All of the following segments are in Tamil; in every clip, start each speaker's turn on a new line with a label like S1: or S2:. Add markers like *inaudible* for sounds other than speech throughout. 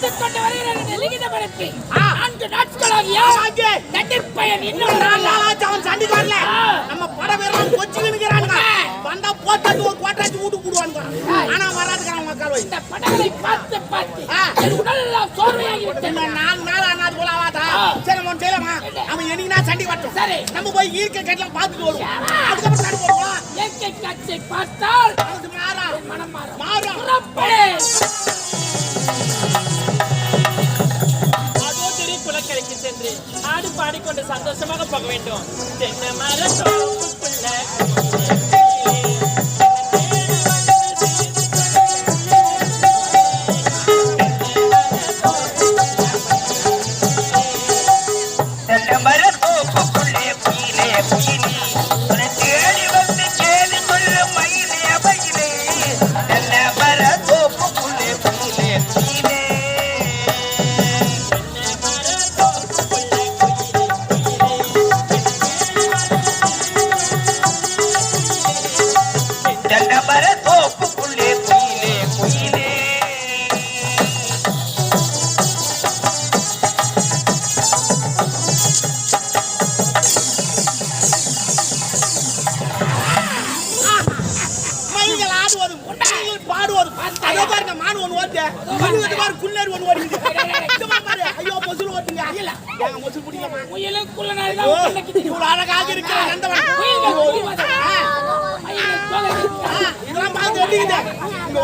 S1: எடுத்துக் கொண்டு வருகிறேன் லிகிதப்படுத்தி நான்கு நாட்களாகிய இன்னும்
S2: நாலு. நாளாச்சு அவன் சண்டைக்கு வரல. நம்ம பட பேரெல்லாம் கொச்சின்னு நிக்கிறானுங்க. வந்தா போட்டாச்சு ஒரு கோட்டாச்சு வீட்டுக்கு போடுவானுங்க. ஆனா வராதுக்கிறான் மக்கள்.
S1: இந்த படங்களை பார்த்து பார்த்து. என் உடல் எல்லாம் சோர்வையாகி விட்டது
S2: இன்னும் நாலு நாள் ஆனா அது போல ஆகாதா?
S1: ஆ.
S2: சரி, நம்ம செய்யலாமா? அவன் என்னைக்குனா சண்டைக்கு வரட்டும்.
S1: சரி.
S2: நம்ம போய் இயற்கை காட்சிலாம் பார்த்துட்டு வருவோம். அதுக்கப்புறம் சண்டை போடுவோம்.
S1: இயற்கை காட்சியை பார்த்தால்
S2: அது மாறா.
S1: மனம் மாறும்
S2: மாறும்.
S3: என்று ஆடு பாடிக்கொண்டு சந்தோஷமாக போக வேண்டும். தென்னை மரத்தோப்புக்குள்ள.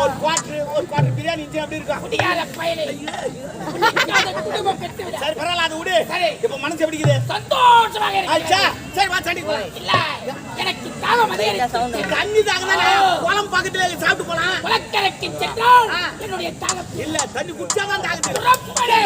S2: ஒரு குவாட்டரு, ஒரு குவாட்டர் பிரியாணி இருந்துச்சு, அப்படி இருக்கா?
S1: குடியார பயலே. குடிக்காத குடும்பம் கெட்டுவிட.
S2: சரி, பரவாயில்ல, அதை விடு.
S1: சரி.
S2: இப்ப மனசு எப்படி இருக்குது?
S1: சந்தோஷமாக.
S2: சரி, வா, சண்டைக்கு போலாம்.
S1: இல்ல எனக்கு தாகம்
S2: தண்ணி? குளம் பக்கத்துல இருக்கு, சாப்பிட்டு போலாம்.
S1: குளக்கரைக்கு சென்றால் என்னுடைய தாகம்
S2: இல்ல, தண்ணி.
S1: புறப்படு.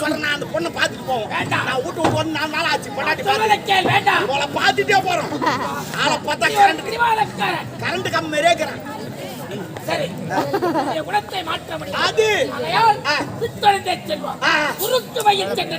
S2: சொல்றேன், நான் அந்த பொண்ணை பார்த்துட்டு போவோம். நான் விட்டு வந்து நாலு நாள் ஆச்சு, பொண்டாட்டி பார்த்து.
S1: சொல்வதை கேள் வேண்டாம்
S2: இவளை பார்த்துட்டே போறோம். ஆளை பார்த்தா கரண்ட் கம்பி இருக்கிறான்.
S1: சரி. *laughs* குணத்தை மாற்ற முடியும்
S2: அது.
S1: பித்தொழிந்தே செல்வோம். குறுக்கு சென்ற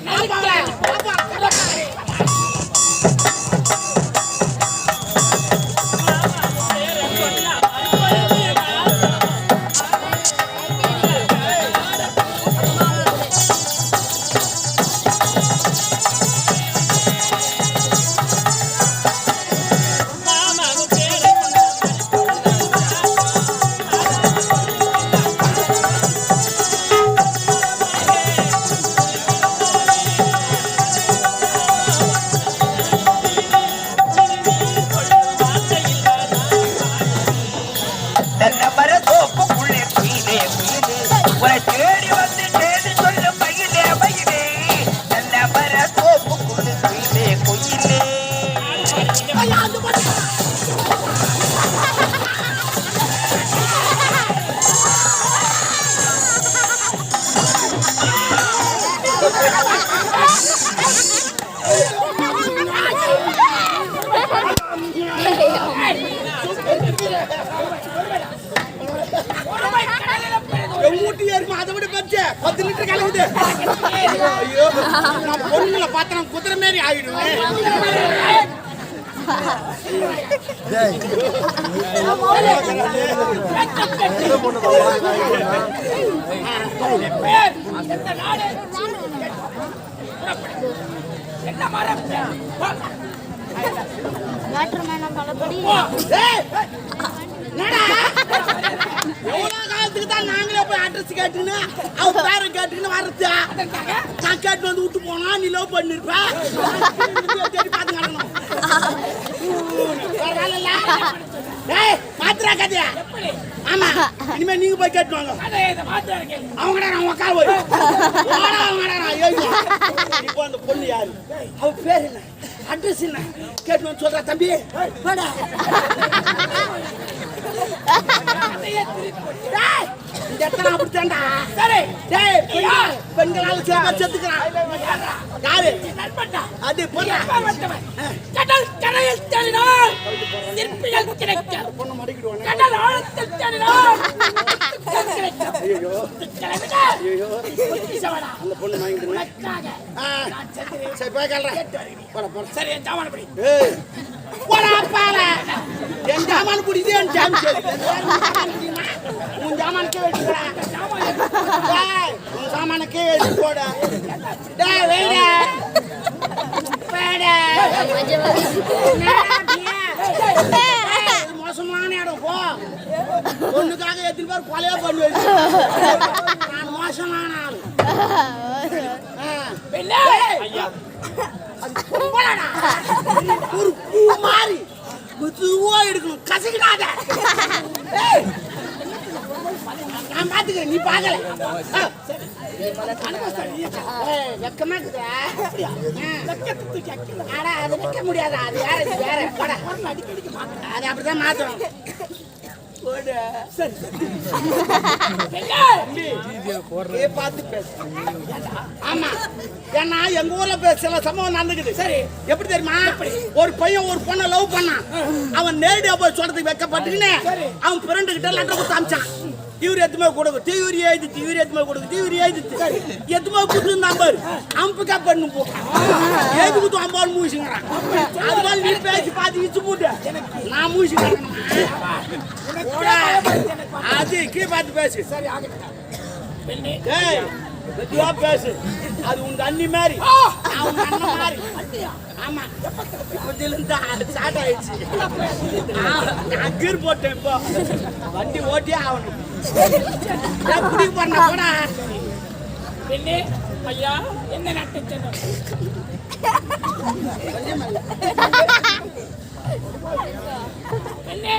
S2: பத்து லிட்டர். ஐயோ, நான் பொண்ணுங்களை பார்த்தா நான் குதிரை மாதிரி ஆயிடுவேன்.
S1: போ.
S4: வாட்டர்மேன் பலபடி?
S2: எவ்வளவு காலத்துக்கு தான் நாங்களே போய் அட்ரஸ் கேட்டுன்னு அவ பேரை கேட்டுன்னு வர்றது? நான் கேட்டு வந்து விட்டு போனா நீ லவ் பண்ணிருப்ப. தேடி பார்த்து நடக்கணும் வேற வேலை இல்ல? ஏய், மாத்திரா கதையா? ஆமா இனிமே நீங்க போய் கேட்டு வாங்க.
S1: அதை இதை மாத்திரம் இருக்கேன்
S2: அவங்கடா நான். உக்கார போய் அவங்கடா இப்போ அந்த பொண்ணு யாரு? அவ பேர் என்ன? அட்ரஸ் என்ன? கேட்டு வந்து சொல்றா தம்பி. வாடா. இடத்துல அப்படித்தான்டா சரி டேய் பெண்கள் பெண்களால பேர் செத்துக்கிறான் யாரு? அது பொண்ணா?
S1: கடல் கரையில் தேடினார் சிற்பிகள் கடல் ஆழத்தில் கிடைக்கும். சென்றேன்
S2: சரி போய் கேள்றேன் போட போட.
S1: சரி என் ஜாமானப்படி
S2: ஏய். போடா பால என் ஜாமான் பிடிக்குது என் ஜாம் உன் ஜாமானுக்கே வச்சுக்கிறா உன் சாமானுக்கே வச்சு மோசமான இடம் போ ஒண்ணுக்காக எத்தனை பேர் கொலையா நான் மோசமான ஆள் ஒரு பூ மாறி. மெதுவா எடுக்கணும். கசக்கிடாத. நான் பாத்துக்கிறேன். நீ பாக்கல. வெக்கமா இருக்குதா? அது வைக்க முடியாது? அது வேற வேற. அது அப்படிதான் மாத்தணும் போடு. தம்பி, ஏ, பார்த்து பேசு ஆமா ஏன்னா எங்க ஊர்ல சில சம்பவம் நடந்துக்குது. சரி எப்படி தெரியுமா? ஒரு பையன் ஒரு பொண்ணை லவ் பண்ணான். அவன் நேரடியா போய் சொல்றதுக்கு வெக்கப்பட்டுக்கின்னு அவன் ஃப்ரெண்டு கிட்ட லெட்டர் கொடுத்து அமிச்சான். இவர் எத்துமே கொடுக்கு தீவிர ஆயிடுச்சு இவர் எத்துமே கொடுக்கு தீவிர எழுதித்து எத்துமே கொடுத்துருந்தான் பாரு. அம்புக்கா பண்ணு போ. ஏது குத்து அம்பால் மூசிங்கிறான் அதனால நீ பேசி பார்த்து இச்சு போட்டு நான் மூசிக்கிறேன். அது கீ பார்த்து பேசு. சரி ஏய் மெதுவா பேசு? அது உங்க அண்ணி மாதிரி. நான் உங்க அண்ணன் மாதிரி. ஆமா. இப்பத்துல ஸ்டார்ட் ஆயிடுச்சு. நான் கீர் போட்டேன் இப்போ. வண்டி ஓட்டியே ஆகணும். ஏய், குடிக்க போறேன் போடா
S1: பெண்ணே
S3: ஐயா
S1: என்ன நட்டு சென்றும் பெண்ணே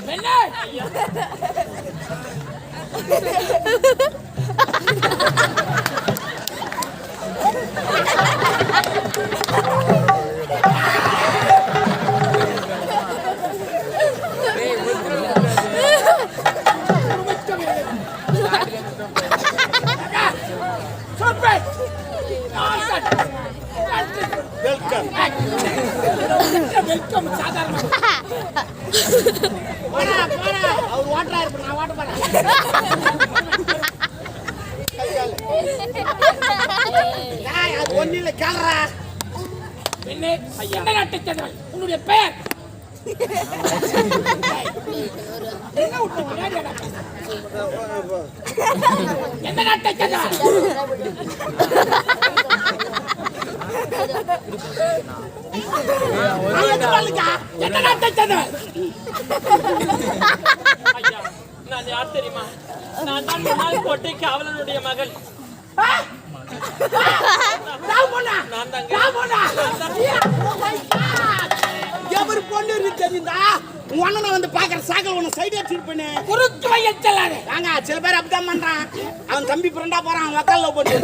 S1: பெண்ணே
S2: வெல்கம்
S1: சாதாரண *laughs*
S2: போடா போடா. அவர் ஓட்டுறா இருப்ப நான் ஓட்ட போறேன். ஏய், அது ஒண்ணு இல்ல கேள்றா
S1: பெண்ணே என்ன நட்டு சென்றவள் உன்னுடைய பெயர்? என்ன விட்டு *laughs* நாட்டை *laughs* *laughs*
S2: நான் எது
S3: நான் யார் தெரியுமா நான் தான் முன்னாள் கோட்டை காவலனுடைய மகள் நான் தாங்க
S2: எவரு பொண்ணு இருக்கு தெரியுதா? உன் அண்ணனை வந்து பாக்குற சாக்கல் உன்னை சைடு அடிச்சிட்டு பண்ணு.
S1: குறுக்கு செல்லாதே
S2: வாங்க சில பேர் அப்படிதான் பண்றான். அவன் தம்பி ஃப்ரெண்டா போறான் அவன் வக்கால போட்டு.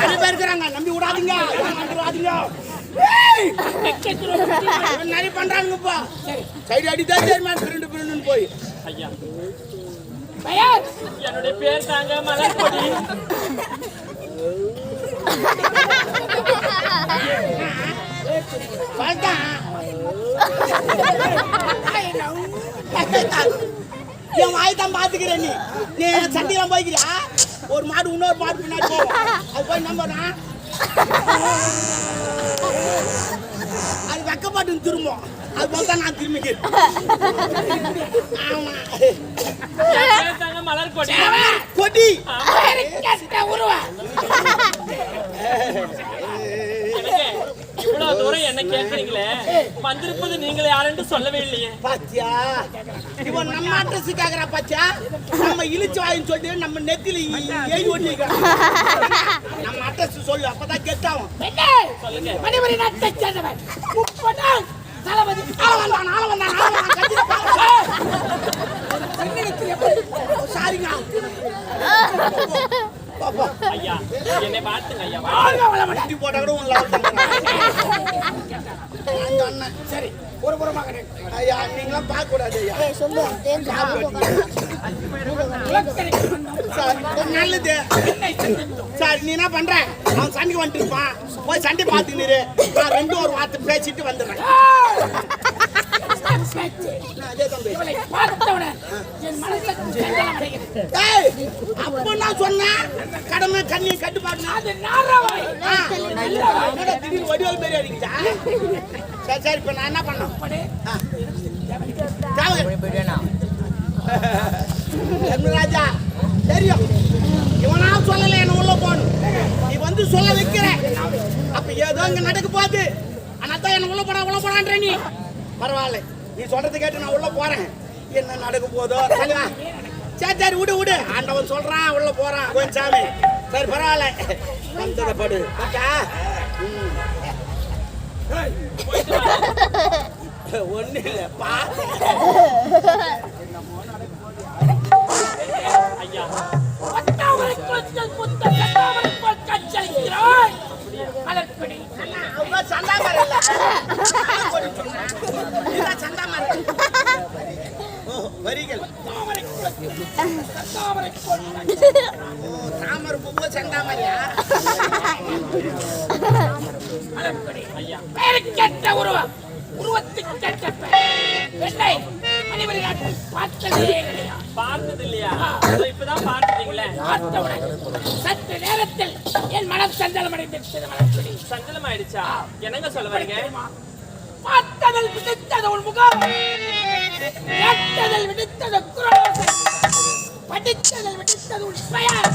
S2: நிறைய பேர் இருக்கிறாங்க நம்பி விடாதீங்க. விடாதீங்க. நிறைய பண்றாங்க இப்போ. சைடு அடிதான் தெரியுமா ஃப்ரெண்டு ஃப்ரெண்டுன்னு போய்.
S3: ஐயா. என்னுடைய பேர் தாங்க மலர்கொடி.
S2: சொல்லிட்டான் என் வாய் தான் பாத்துக்கிறேன் நீ நீ சண்டையெல்லாம் போய்க்கிறியா ஒரு மாடு இன்னொரு மாடு பின்னாடி போகும் அது போய் நம்பனா அது வெக்கப்பட்டு திரும்பும் அது போல தான் நான் திரும்பிக்கிறேன் கொடி
S3: எனக்கு *laughs* இவ்வளவு தூரம் என்ன கேக்குறீங்களே? வந்திருப்பது நீங்களே யாருன்னு சொல்லவே இல்லையே.
S2: பாத்தியா? இவன் நம்ம அட்ரஸ் கேக்குறா பாத்தியா? நம்ம இழிச்சு வாயின்னு சொல்லிட்டு நம்ம நெத்தில ஒட்டி வைக்கிறான். நம்ம அட்ரஸ் சொல்லு அப்பதான் கெட் ஆகும்
S3: சொல்லுங்க.
S1: மணிமணி நாட்டை சேர்ந்தவன். முப்பட்டான் தளபதி.
S2: ஆள வந்தான் ஆள வந்தான் ஆள வந்தான் கத்திட்டு போ. சாரிங்க
S3: ஐயா என்னை பார்த்துங்க ஐயா
S2: வாழ்க வளமுடன். வண்டி போட்டா கூட அந்த அண்ணன்
S1: சரி ஒரு புறமாக நில்.
S2: ஐயா. நீங்களாம் பார்க்க கூடாது ஐயா நல்லது. சார் நீ என்ன பண்ற? அவன் சண்டைக்கு வந்துட்டு இருப்பான். போய் சண்டை பார்த்துக்கிட்டு நான் ரெண்டும் ஒரு வார்த்தை பேசிட்டு வந்துடுறேன்.
S1: பேச்சு.
S2: நான்
S1: இவளை என் அடைகிறது.
S2: நான் சொன்னேன் கடமை கண்ணி கட்டுப்பாடு
S1: அது நாராவை.
S2: என்னடா மாரி அடிக்குதா சரி சரி நான் என்ன பண்ணோம்
S1: அப்படி
S2: தெரியும் இவனா சொல்லலை என்ன உள்ள போகணும் நீ வந்து சொல்ல வைக்கிற அப்ப ஏதோ இங்க நடக்க போகுது ஆனா தான் என்ன உள்ள போடா உள்ள போடான்ற நீ பரவாயில்ல நீ சொல்றது கேட்டு நான் உள்ள போறேன். என்ன நடக்க போதோ? சரி சரி சரி விடு விடு. ஆண்டவன் சொல்றான் உள்ள போறான் கொஞ்சம் சாமி. சரி பரவாயில்ல. வந்ததை படு. ஓகே ஒண்ணு இல்ல பா.
S3: ஐயா
S1: ஒட்டாமரை குலத்தில்
S2: வரிகள்
S1: தாமரை
S2: ஓ, தாமரை பூவோ
S1: மலர்க்கொடி. பெயருக்கேற்ற உருவம் உருவத்துக்கு கேட்ட பெயர். பெண்ணை மணிமணி நாட்டில் பார்த்ததே கிடையாது.
S3: பார்த்தது இல்லையா இப்பதான் பார்த்துட்டீங்களே
S1: பார்த்தவுடன் சற்று நேரத்தில் என் மனம் சஞ்சலம் மலர்க்கொடி.
S3: சஞ்சலம் ஆயிடுச்சா என்னங்க சொல்ல வரீங்க
S1: பார்த்ததில் விடுத்தது உன் முகம் கேட்டதில் விடுத்தது குரலோசை படித்ததில் விடுத்தது உன் பெயர்.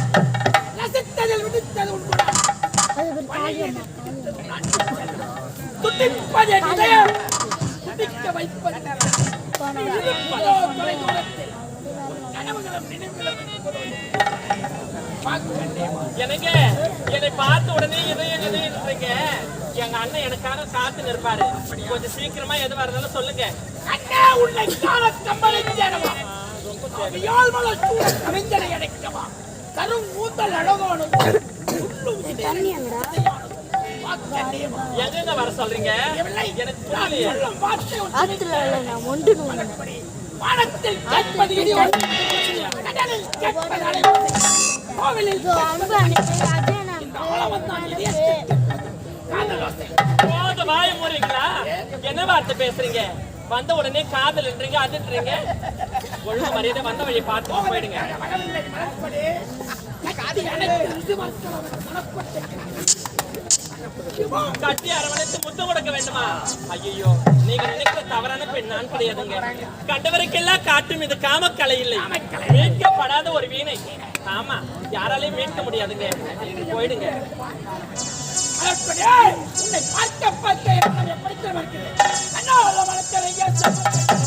S1: ரசித்ததில் விடுத்தது உன் குணம். துடிப்பது இதயம். துடிக்க வைப்பது இருப்பதோ
S3: எனக்கு என்னை பார்த்த உடனே இதயம் இதயன்றீங்க எங்க அண்ணன் எனக்காக காத்து நிற்பாரு கொஞ்சம் சீக்கிரமா எதுவா இருந்தாலும் சொல்லுங்க.
S1: அண்ணா உன்னை அவியால் மலர் சூழ கவிஞனை அடைக்கவா? கரும் ஊத்தல் அழகானது உள்ளும் இதயமானது. வாக்கண்ணியமா.
S3: எங்க வர சொல்றீங்க? என்ன வார்த்தை பேசுறீங்க? வந்த உடனே காதல்ன்றீங்க அதுன்றீங்க. ஒழுங்கு மரியாதை வந்த வழி பார்த்து போயிடுங்க.
S1: கட்டி
S3: அரவணைத்து முத்தம் கொடுக்க வேண்டுமா? ஐயோ நீங்க நினைக்கிற தவறான பெண் நான் கிடையாதுங்க. கண்டவருக்கெல்லாம் காட்டும் இது காமக்கலை இல்லை. மீட்கப்படாத ஒரு வீணை. ஆமா யாராலையும் மீட்க முடியாதுங்க. போயிடுங்க.
S1: உன்னை பார்க்க பார்க்க எப்படி? Let's go.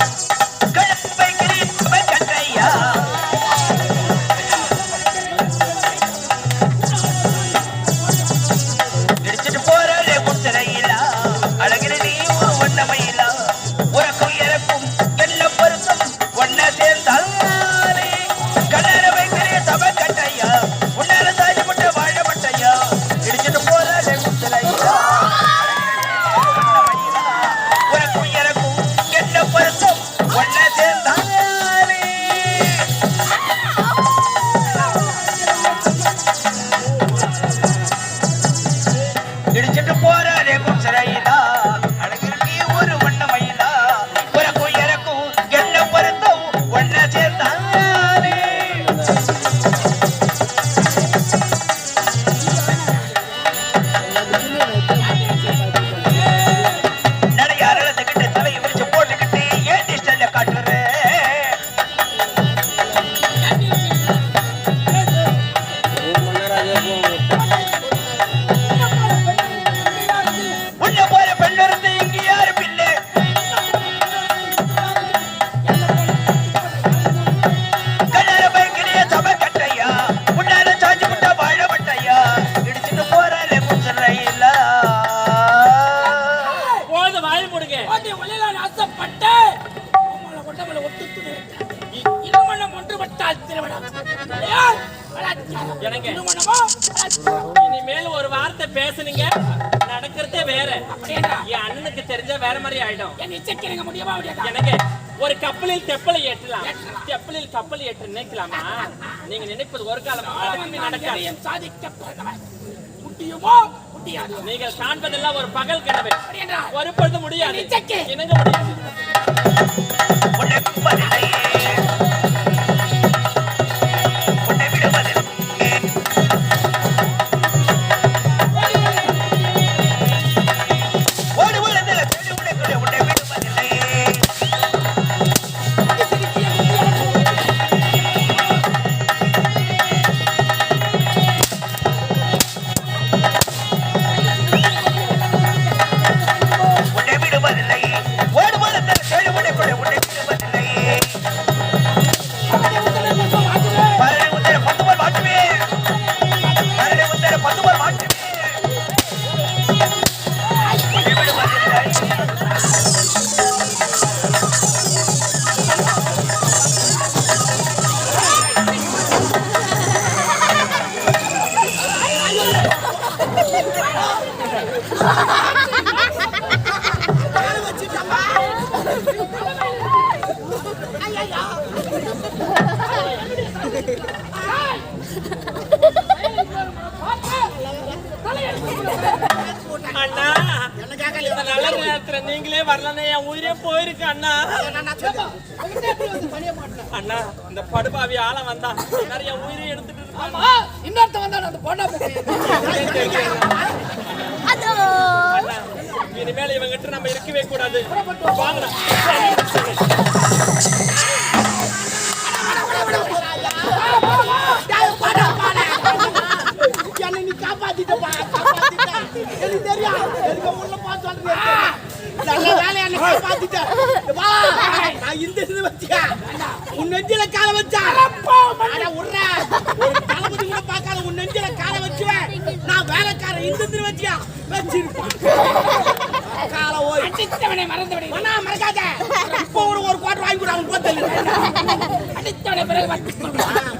S3: இனிமேல் ஒரு வார்த்தை பேசுனீங்க நடக்கிறதே வேற? என் அண்ணனுக்கு தெரிஞ்சா வேற மாதிரி ஆயிடும்? எனக்கு ஒரு கப்பலில் தெப்பலை ஏற்றலாம். தெப்பலில் கப்பல் ஏற்ற நினைக்கலாமா? நீங்க நினைப்பது ஒரு காலம் நடக்காது.
S1: முடியுமோ? முடியாது.
S3: நீங்கள் காண்பதெல்லாம் ஒரு பகல் கனவு. ஒரு பொழுது முடியாது. இணங்க முடியாது. அண்ணா இந்த படுபாவி ஆள வந்தா நிறைய உயிரை எடுத்துட்டு இருப்பான்
S1: ஆ, இன்னொருத்தன் வந்தான் அந்த பொண்ணை
S4: அதோ *laughs*
S3: இனிமேல் இவங்கிட்ட நம்ம இருக்கவே கூடாது வாங்கடா
S2: என்னை நீ காப்பாத்திட்டப்பா, காப்பாத்திட்ட. எனக்கு தெரியும். எனக்கு உள்ள போ சொல்றது. இந்த இது வச்சிக்க. உன் நெஞ்சில கால வச்சா. ஒரு தளபதி கூட பார்க்காத உன் நெஞ்சில கால வச்சுவேன். நான் வேலைக்காரன் இந்த இது வச்சியா. வச்சிருப்பான். கால ஓய்.
S1: அடித்தவனை மறந்து விடு
S2: அண்ணா, மறக்காத. இப்போ ஒரு ஒரு குவார்டர் வாங்கி கொடு, அவன் போத்தல்லு.
S1: அடித்தவனை பிறகு
S2: ஆ.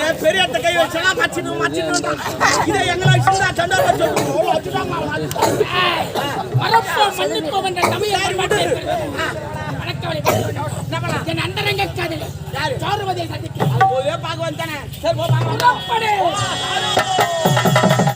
S2: இது பெரிய அத்தை கை வச்சா மச்சிட்டு மச்சிட்டு இதை எங்களை வச்சுருந்தா சண்டை வச்சு வச்சுட்டாங்க
S1: மறப்போம் மன்னிப்போம் என்ற தமிழ் வணக்கவனை என் அந்தரங்க காதலி யாரு?
S2: பார்க்க வந்தானே. சரி போ